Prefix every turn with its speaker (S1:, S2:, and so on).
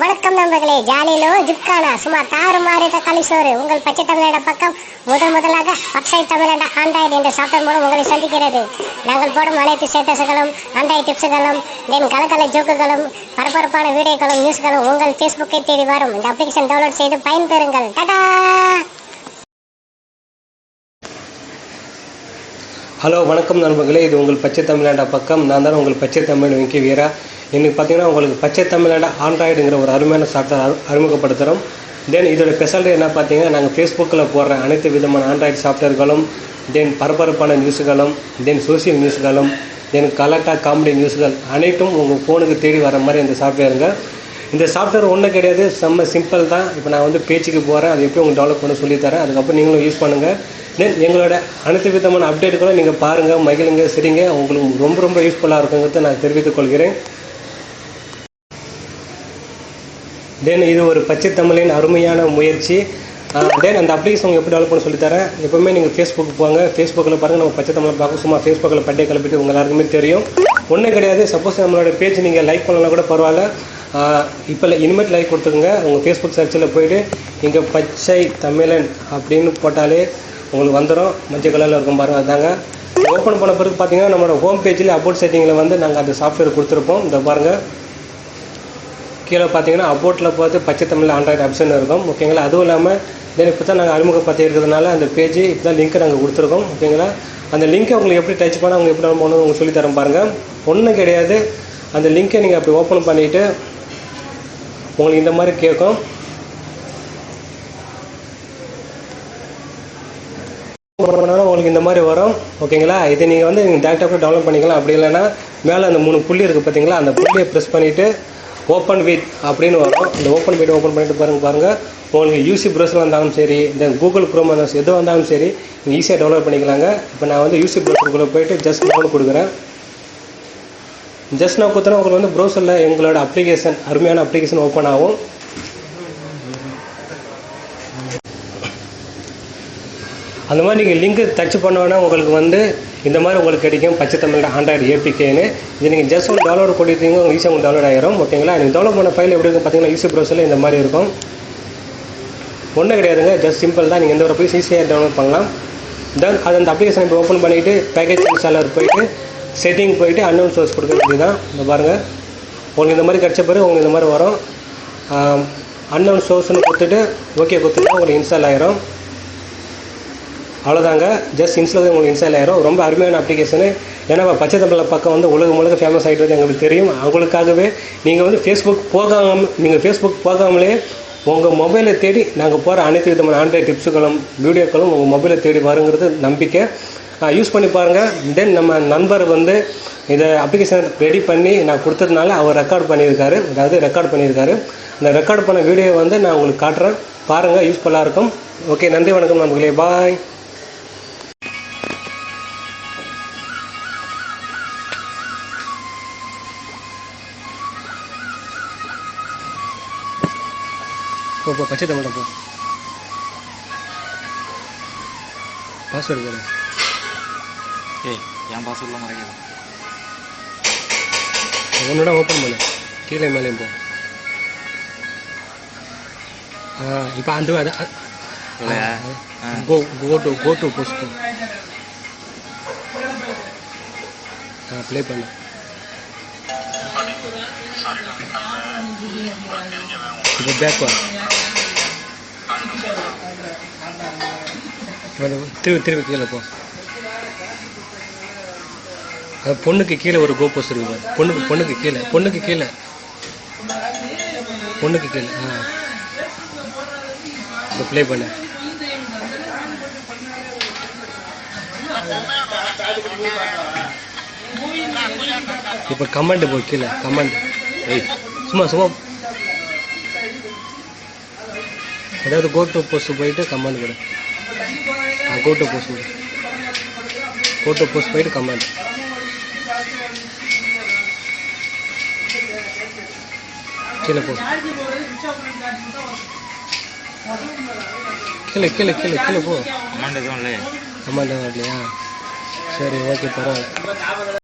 S1: வணக்கம் நண்பர்களே. ஜாலியிலோ ஜிப்கானா சும்மா தாறு மாறி கலிசோறு உங்கள் பச்சை தமிழட பக்கம் முதல் முதலாக பச்சை தமிழட ஆண்ட்ராய்டு என்ற சாப்டர் மூலம் உங்களை சந்திக்கிறது. நாங்கள் போடும் அனைத்து ஸ்டேட்டஸுகளும் ஆண்ட்ராய்டு டிப்ஸுகளும் தென் கலக்கலை ஜோக்குகளும் பரபரப்பான வீடியோக்களும் நியூஸ்களும் உங்கள் ஃபேஸ்புக்கை தேடி வரும். இந்த அப்ளிகேஷன் டவுன்லோட் செய்து பயன்பெறுங்கள். டடா!
S2: ஹலோ வணக்கம் நண்பர்களே. இது உங்கள் பச்சை தமிழ்நாடா பக்கம். நான் தான் உங்கள் பச்சை தமிழ் வெங்கி வீரா. இன்னைக்கு பார்த்தீங்கன்னா உங்களுக்கு பச்சை தமிழ்நாடா ஆண்ட்ராய்டுங்கிற ஒரு அருமையான சாஃப்ட்வேர் அறிமுகப்படுத்துகிறோம் தென் இதோட ஸ்பெஷாலிட்டி என்ன பார்த்தீங்கன்னா நாங்கள் ஃபேஸ்புக்கில் போடுற அனைத்து விதமான ஆண்ட்ராய்டு சாஃப்ட்வேர்களும் தென் பரபரப்பான நியூஸுகளும் தென் சோசியல் நியூஸ்களும் தென் கலட்டா காமெடி நியூஸ்கள் அனைத்தும் உங்கள் ஃபோனுக்கு தேடி வர மாதிரி இந்த சாஃப்ட்வேருங்க இந்த சாஃப்ட்வேர் ஒன்றும் கிடையாது. செம்ம சிம்பிள் தான். இப்போ நான் வந்து பேச்சுக்கு போகிறேன் அது எப்படி உங்களுக்கு டெவலப் பண்ண சொல்லித்தரேன். அதுக்கப்புறம் நீங்களும் யூஸ் பண்ணுங்கள் தென் எங்களோட அனைத்து விதமான அப்டேட்டுகளும் நீங்கள் பாருங்கள் மகிழுங்க சரிங்க. உங்களுக்கு ரொம்ப ரொம்ப யூஸ்ஃபுல்லாக இருக்குங்கிறத நான் தெரிவித்துக் கொள்கிறேன். தென் இது ஒரு பச்சை தமிழின் அருமையான முயற்சி. தென் அந்த அப்ளிகேஷன் உங்களுக்கு எப்படி டெவலப் பண்ண சொல்லித்தரேன். எப்பவுமே நீங்கள் ஃபேஸ்புக் போங்க. ஃபேஸ்புக்கில் பாருங்கள் நம்ம பச்சை தமிழை பார்க்க சும்மா ஃபேஸ்புக்கில் பட்டே கிளப்பிட்டு உங்கள் எல்லாருக்குமே தெரியும். ஒன்றும் கிடையாது. சப்போஸ் நம்மளோட பேஜ் நீங்கள் லைக் பண்ணலாம் கூட பரவாயில்ல. இப்போ இனிமேட் லைக் கொடுத்துருங்க உங்கள் ஃபேஸ்புக் சர்ச்சில் போயிட்டு இங்கே பச்சை தமிழன் அப்படின்னு போட்டாலே உங்களுக்கு வந்துடும் மஞ்சள் கலரில் இருக்கும் பாருங்கள் அதாங்க. ஓப்பன் பண்ண பிறகு பார்த்தீங்கன்னா நம்மளோட ஹோம் பேஜில் அபவுட் செட்டிங்கில் வந்து நாங்கள் அந்த சாஃப்ட்வேர் கொடுத்துருப்போம். இந்த பாருங்கள் கீழே பார்த்தீங்கன்னா அபோட்டில் பார்த்து பச்சை தமிழ் ஆண்ட்ராய்டு ஆப்ஷன் இருக்கும். ஓகேங்களா? அதுவும் இல்லாமல் தென் இப்போ தான் நாங்கள் அறிமுகப்படுத்தி இருக்கிறதுனால அந்த பேஜ் இப்போ தான் லிங்க்கை நாங்கள் கொடுத்துருக்கோம். ஓகேங்களா? அந்த லிங்க்கை உங்களுக்கு எப்படி டச் பண்ணால் அவங்க எப்படி போகணும் உங்களுக்கு சொல்லித்தரம் பாருங்கள் ஒன்றும் கிடையாது. அந்த லிங்க்கை நீங்கள் அப்படி ஓப்பன் பண்ணிவிட்டு உங்களுக்கு இந்த மாதிரி கேட்கும். பண்ணாலும் உங்களுக்கு இந்த மாதிரி வரும். ஓகேங்களா? இதை நீங்கள் வந்து நீங்கள் டேரெக்டாக கூட டவுன்லோட் பண்ணிக்கலாம். அப்படி இல்லைன்னா மேலே அந்த மூணு புள்ளி இருக்குது பார்த்தீங்களா அந்த புள்ளியை ப்ரெஸ் பண்ணிவிட்டு ஓப்பன் வித் அப்படின்னு வரும். இந்த ஓப்பன் வித் ஓப்பன் பண்ணிட்டு பாருங்க பாருங்கள் உங்களுக்கு யூசி ப்ரௌசர் வந்தாலும் சரி இந்த கூகுள் குரோம் வந்தாலும் எது வந்தாலும் சரி நீங்கள் ஈஸியாக டவுன்லோட் பண்ணிக்கலாங்க. இப்போ நான் வந்து யூசி ப்ரௌசருக்குள்ளே போயிட்டு ஜஸ்ட் லோன் கொடுக்குறேன். ஜஸ்ட் நான் கொடுத்தனா உங்களுக்கு வந்து ப்ரௌசரில் எங்களோட அப்ளிகேஷன் அருமையான அப்ளிகேஷன் ஓப்பன் ஆகும். அந்த மாதிரி நீங்கள் லிங்க் டச் பண்ணோன்னா உங்களுக்கு வந்து இந்த மாதிரி உங்களுக்கு கிடைக்கும். பச்சை தமிழ் ஆண்ட்ராய்டு ஏபிகேன்னு இது நீங்கள் ஜஸ்ட் ஒன்று டவுன்லோட் கொடுத்தீங்க உங்களுக்கு ஈஸியாக உங்களுக்கு டவுன்லோட் ஆகிரும் ஓகேங்களா? நீங்கள் டவுன்லோட் பண்ண ஃபைல் எப்படி இருக்கும் பார்த்தீங்கன்னா ஈஸி ப்ரௌசரில் இந்த மாதிரி இருக்கும். ஒன்றும் கிடையாதுங்க. ஜஸ்ட் சிம்பிள் தான். நீங்கள் எந்த ஒரு போய் ஈஸியாக டவுன்லோட் பண்ணலாம். தென் அது அந்த அப்ளிகேஷன் இப்போ ஓப்பன் பண்ணிவிட்டு பேக்கேஜ் இன்ஸ்டாலர் போயிட்டு செட்டிங் போயிட்டு அன்னோன் சோர்ஸ் கொடுக்க வேண்டியதுதான். இந்த பாருங்கள் உங்களுக்கு இந்த மாதிரி கிடச்ச பிறகு உங்களுக்கு இந்த மாதிரி வரும். அன்னோன் சோர்ஸ்னு கொடுத்துட்டு ஓகே கொடுத்துட்டா உங்களுக்கு இன்ஸ்டால் ஆகிரும் அவ்வளோதாங்க ஜஸ்ட் இன்ஸ்டால் உங்களுக்கு இன்ஸ்டால் ஆயிரும். ரொம்ப அருமையான அப்ளிகேஷனு ஏன்னா பச்சை தமிழ் பக்கம் வந்து உலக முழுக்க ஃபேமஸ் ஆகிட்டு எங்களுக்கு தெரியும். அவங்களுக்காகவே நீங்கள் வந்து ஃபேஸ்புக் போகாம நீங்கள் ஃபேஸ்புக் போகாமலே உங்கள் மொபைலை தேடி நாங்கள் போகிற அனைத்து விதமான ஆண்ட்ராய்டு டிப்ஸுகளும் வீடியோக்களும் உங்கள் மொபைலை தேடி வருங்கிறது நம்பிக்கை. யூஸ் பண்ணி பாருங்கள் தென் நம்ம நண்பர் வந்து இதை அப்ளிகேஷன் ரெடி பண்ணி நான் கொடுத்ததுனால அவர் ரெக்கார்ட் பண்ணியிருக்காரு. அதாவது ரெக்கார்ட் பண்ணியிருக்காரு. அந்த ரெக்கார்ட் பண்ண வீடியோ வந்து நான் உங்களுக்கு காட்டுறேன். பாருங்கள் யூஸ்ஃபுல்லாக இருக்கும். ஓகே நன்றி வணக்கம் நண்பர்களே. பாய் போ போ பச்சை தமிழ் போ. பாஸ்வேர்டு போடு.
S3: ஏய் என் பாஸ்வேர்ட்லாம் மறைக்காது
S2: உன்னோட ஓப்பன் பண்ணு. கீழே மேலேயும் போ. ஆ இப்போ அந்த. Go go to go to post ah play பண்ணு. இப்போ பேக் வா வந்து திருப்பி திருப்பி கீழே போ. அது பொண்ணுக்கு கீழே ஒரு கோபோஸ் இருக்கு பொண்ணுக்கு பொண்ணுக்கு கீழே பொண்ணுக்கு கீழே. பொண்ணுக்கு கீழே ஆ. இப்போ ப்ளே பண்ணு. இப்போ கமெண்ட் போ கீழே கமெண்ட் சும்மா சும்மா. ஏதாவது கோ போஸ்ட் போயிட்டு கமெண்ட் கொடு. டு போஸ்ட் கொடு கோ டு போஸ்ட் போயிட்டு கமெண்ட் கீழே போ. கீழே கீழே கீழே கீழே போ.
S3: கமாண்ட் எதுவும் இல்லையே.
S2: கமெண்ட் வரலையா சரி ஓகே பரவாயில்ல.